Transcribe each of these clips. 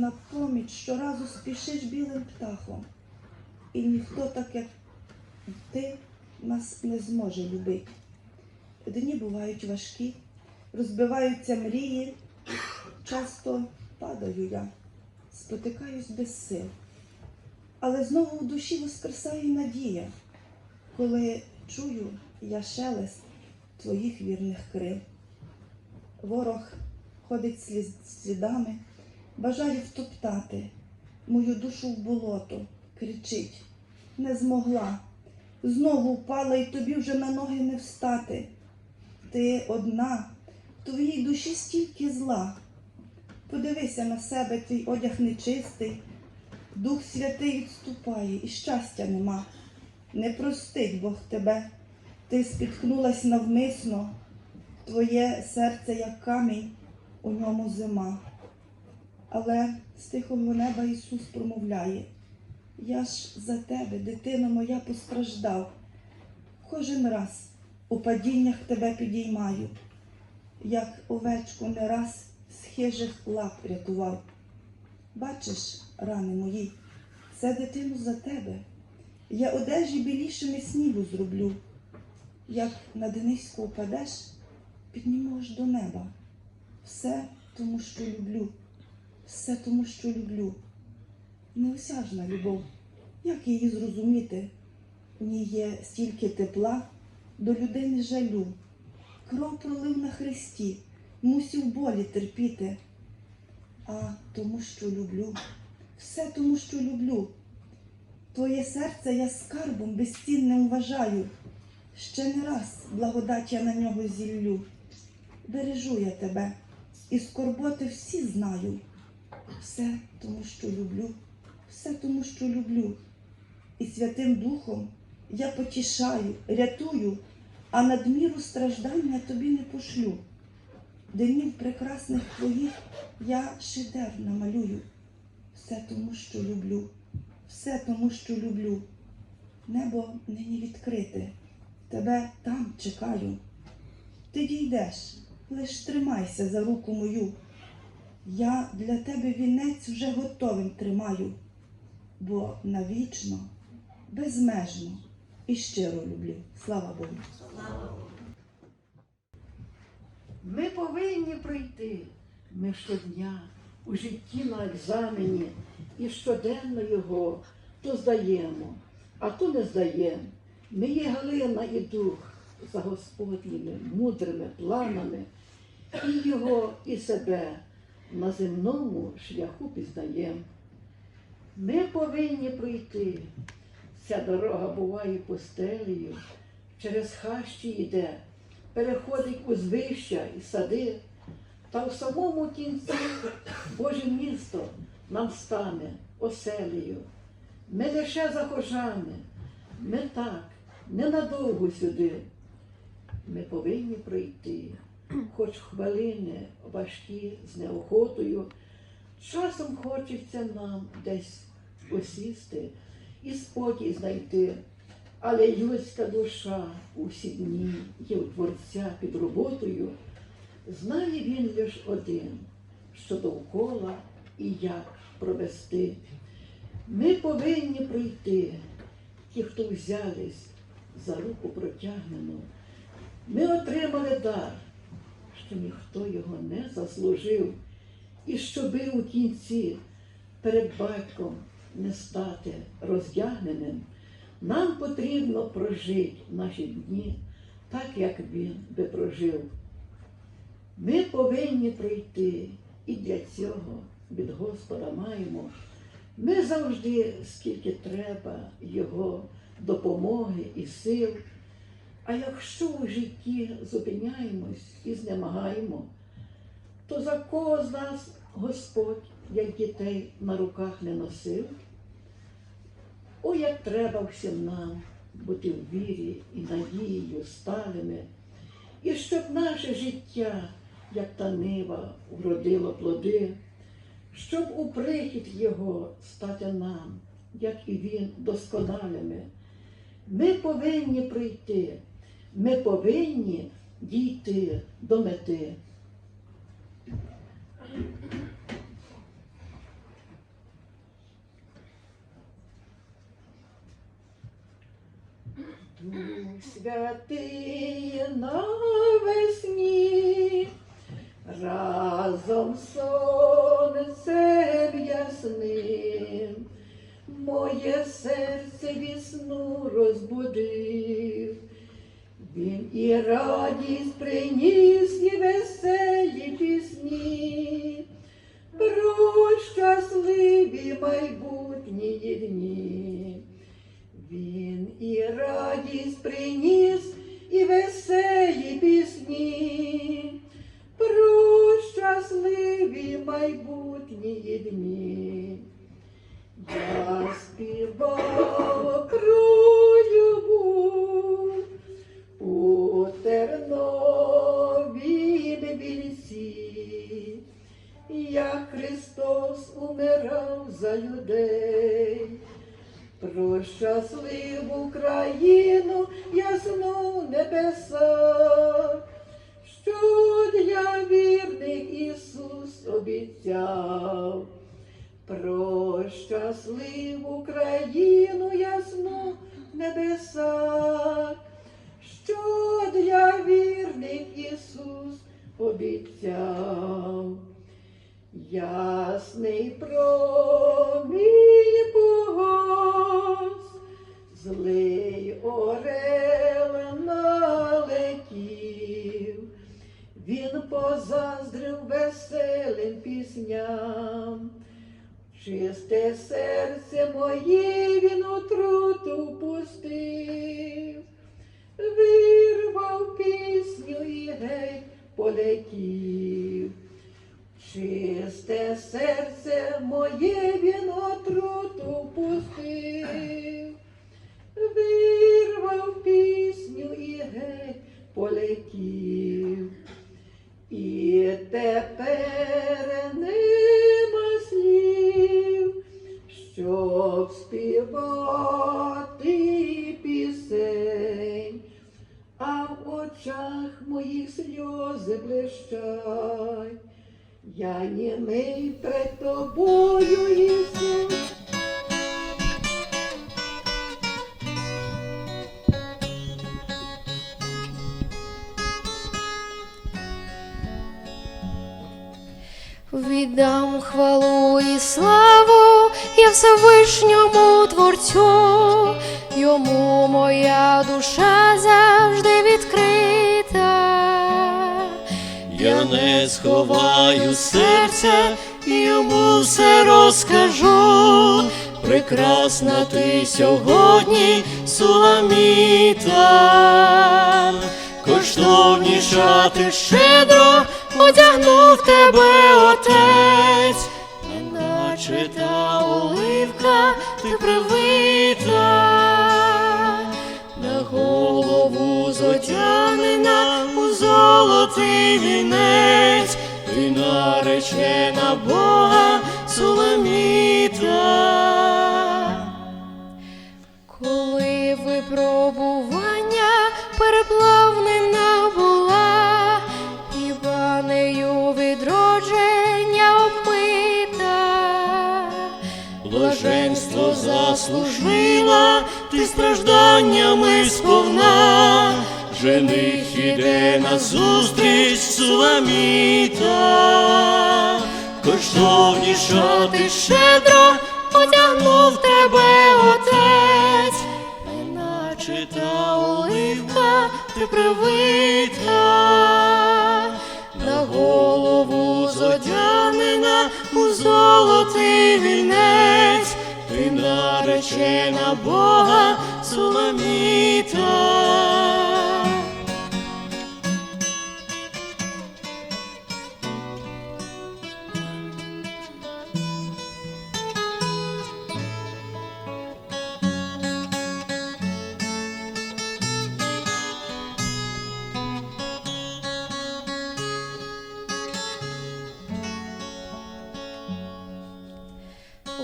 на поміч щоразу спішиш білим птахом. І ніхто так, як ти, нас не зможе любити. Дні бувають важкі, розбиваються мрії, часто падаю я, спотикаюсь без сил. Але знову в душі воскресає надія, коли чую я шелест твоїх вірних крил. Ворог ходить слід- слідами, бажає втоптати мою душу в болото, кричить, не змогла. Знову впала і тобі вже на ноги не встати. Ти одна, в твоїй душі стільки зла. Подивися на себе, твій одяг нечистий, Дух Святий відступає, і щастя нема. Не простить Бог тебе, ти спіткнулась навмисно, твоє серце, як камінь, у ньому зима. Але з тихого неба Ісус промовляє, я ж за тебе, дитино моя, постраждав. Кожен раз у падіннях тебе підіймаю, як овечку не раз з хижих лап рятував. Бачиш, рани мої, це дитину за тебе. Я одежі білішими снігу зроблю. Як на Дениську упадеш, піднімеш до неба. Все тому, що люблю, все тому, що люблю. Неосяжна любов. Як її зрозуміти? В ній є стільки тепла, до людини жалю. Кров пролив на хресті, мусів болі терпіти. А тому, що люблю, все тому, що люблю. Твоє серце я скарбом безцінним вважаю. Ще не раз благодать я на нього зіллю. Бережу я тебе, і скорботи всі знаю. Все тому, що люблю, все тому, що люблю. І Святим Духом я потішаю, рятую, а надміру страждання тобі не пошлю. Днів прекрасних твоїх я шедевр намалюю. Все тому, що люблю, все тому, що люблю. Небо нині відкрите, тебе там чекаю. Ти дійдеш, лиш тримайся за руку мою. Я для тебе вінець вже готовим тримаю, бо навічно, безмежно і щиро люблю. Слава Богу. Ми повинні пройти. Ми щодня у житті на екзамені і щоденно його то здаємо, а то не здаємо. Ми є глина і дух за Господніми мудрими планами, і його, і себе на земному шляху пізнаємо. Ми повинні пройти. Ця дорога буває пустелею, через хащі йде, переходить узвища і сади, та в самому кінці Боже місто нам стане оселею. Ми лише захожани, ми так, ненадовго сюди. Ми повинні пройти, хоч хвилини важкі з неохотою. Часом хочеться нам десь осісти і спокій знайти. Але людська душа у всі дні є у Творця під роботою. Знає він лиш один, що довкола і як провести. Ми повинні пройти, ті, хто взялись за руку протягнену. Ми отримали дар, що ніхто його не заслужив, і щоби у кінці перед батьком не стати роздягненим, нам потрібно прожити наші дні так, як він би прожив. Ми повинні пройти і для цього від Господа маємо. Ми завжди, скільки треба, Його допомоги і сил. А якщо у житті зупиняємось і знемагаємо, то за кого з нас Господь, як дітей на руках не носив? О, як треба всім нам бути в вірі і надією сталими, і щоб наше життя, як та нива, вродило плоди, щоб у прихід Його стати нам, як і Він, досконалими. Ми повинні прийти, ми повинні дійти до мети. Дух святий навесні, разом сонцем ясним, моє серце вісну розбудив. Він і радість приніс, і веселі пісні, про щасливі майбутні дні. Він і радість приніс, і веселі небеса, що для вірних Ісус обіцяв. Про щасливу країну ясну небеса, що для вірних Ісус обіцяв. Ясний промінь погас, злий орел налетів, він позаздрив веселим пісням. Чисте серце моє він отруту пустив, вирвав пісню і геть полетів. Чисте серце моє він геть полетів. Віддам хвалу і славу я Всевишньому Творцю, йому моя душа завжди відкрита. Я не сховаю серця, йому все розкажу. Прекрасна ти сьогодні, Суламіта, коштовніша ти щедро одягнув тебе отець, наче та оливка ти привита, на голову зодягнена у золотий вінець, ти наречена Бога Суламіта. Заслужила, ти стражданнями сповна, жених іде на зустріч Суламіта, коштовніша ти щедро одягнув тебе отець, неначе та оливка ти привита, на голову зодягнена у золотий вінець, наречена Бога Суламіта.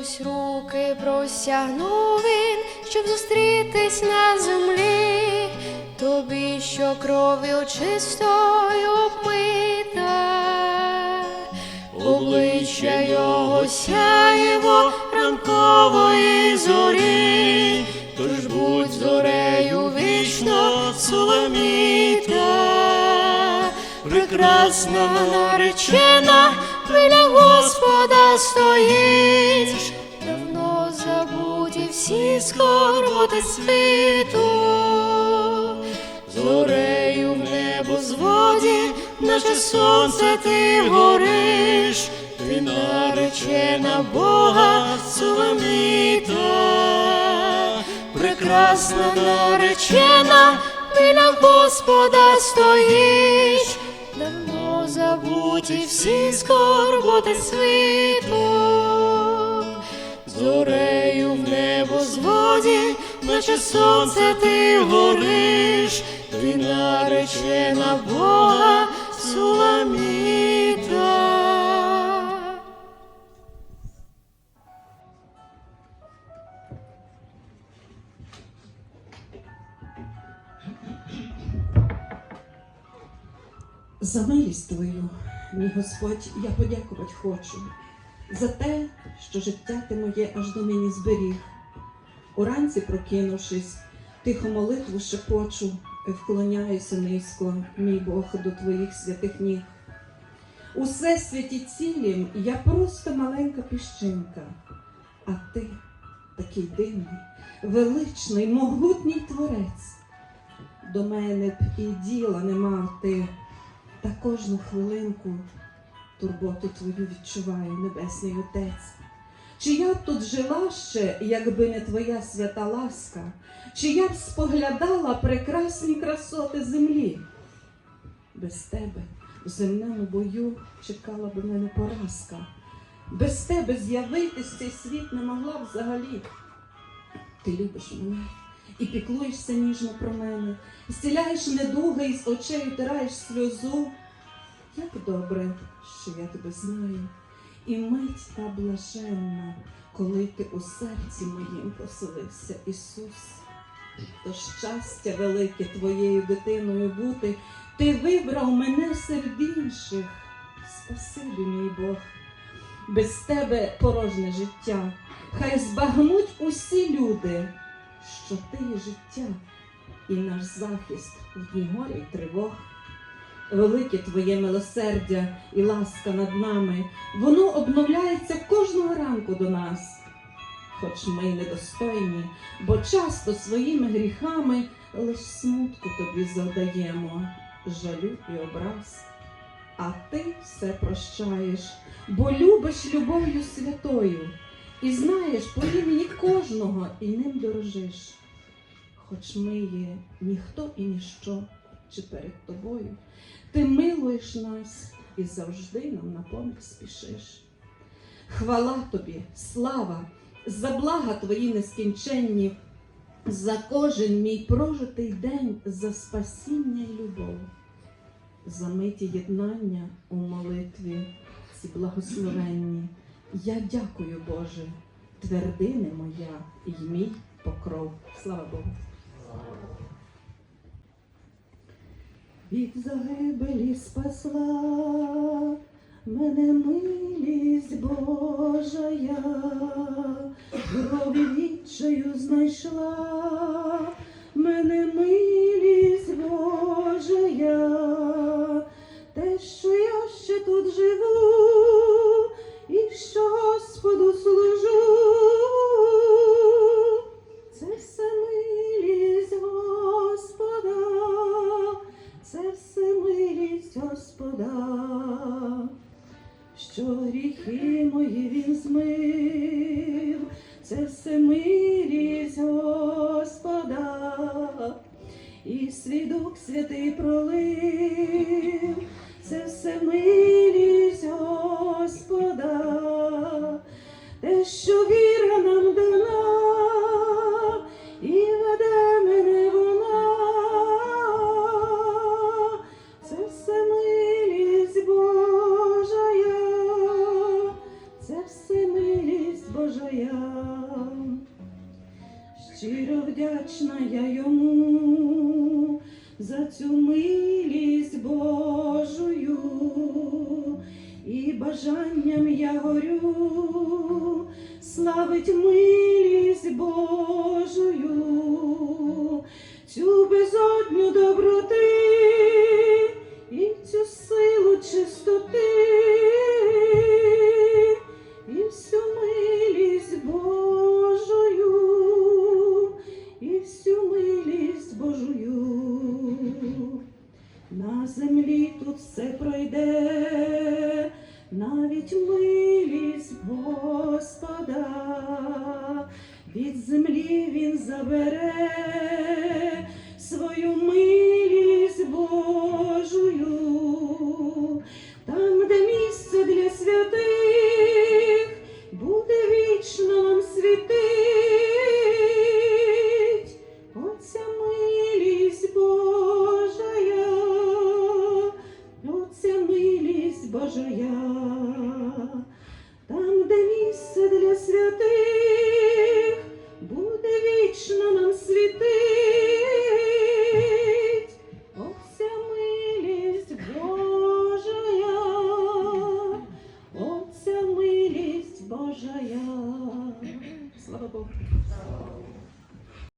Ось руки простягнув він, щоб зустрітись на землі, тобі, що кров'ю чистою обмита. Обличчя його сяєво ранкової зорі, тож будь зорею Суламіта, прекрасна наречена, біля Господа стоїть, всі скорботи світу. зорею в небо зводі, наче сонце ти гориш, ти наречена Бога Суламіта, прекрасна наречена, біля Господа стоїш, Давно забуті всі скорботи світу. зорею в зводі, наче сонце ти гориш, ти наречена Бога Суламіта. За милість твою, мій Господь, я подякувати хочу за те, що життя ти моє аж до нині зберіг. Уранці, прокинувшись, тихо молитву шепочу, вклоняюся низько, мій Бог, до твоїх святих ніг. У всесвіті цілім я просто маленька піщинка, а ти такий дивний, величний, могутній творець. До мене б і діла не мав ти. Та кожну хвилинку турботу твою відчуваю, Небесний Отець. Чи я б тут жила ще, якби не твоя свята ласка, чи я б споглядала прекрасні красоти землі? Без тебе в земному бою чекала б мене поразка. Без тебе з'явитись цей світ не могла б взагалі. Ти любиш мене і піклуєшся ніжно про мене, зціляєш недуги і з очей утираєш сльозу. Як добре, що я тебе знаю, і мить та блаженна, коли ти у серці моїм поселився, Ісус. То щастя велике твоєю дитиною бути, ти вибрав мене серед інших. Спасибі, мій Бог. Без тебе порожнє життя. Хай збагнуть усі люди, що ти є життя і наш захист в дні горя й тривог. Велике твоє милосердя і ласка над нами, воно обновляється кожного ранку до нас. Хоч ми й недостойні, бо часто своїми гріхами лиш смутку тобі завдаємо, жалю і образ. А ти все прощаєш, бо любиш любов'ю святою, і знаєш по імені кожного і ним дорожиш. Хоч ми є ніхто і ніщо, чи перед тобою, ти милуєш нас і завжди нам на поміч спішиш. Хвала тобі, слава, за блага твої нескінченні, за кожен мій прожитий день, за спасіння й любов, за миті єднання у молитві, ці благословенні. Я дякую, Боже, твердине моя і мій покров. Слава Богу. Від загибелі спасла мене милість Божая, крові відчаю знайшла мене милість це все милість Господа, і свідок святий пролив, Щиро вдячна я йому за цю милість Божою, і бажанням я горю, славить милість Божою, цю безодню він забере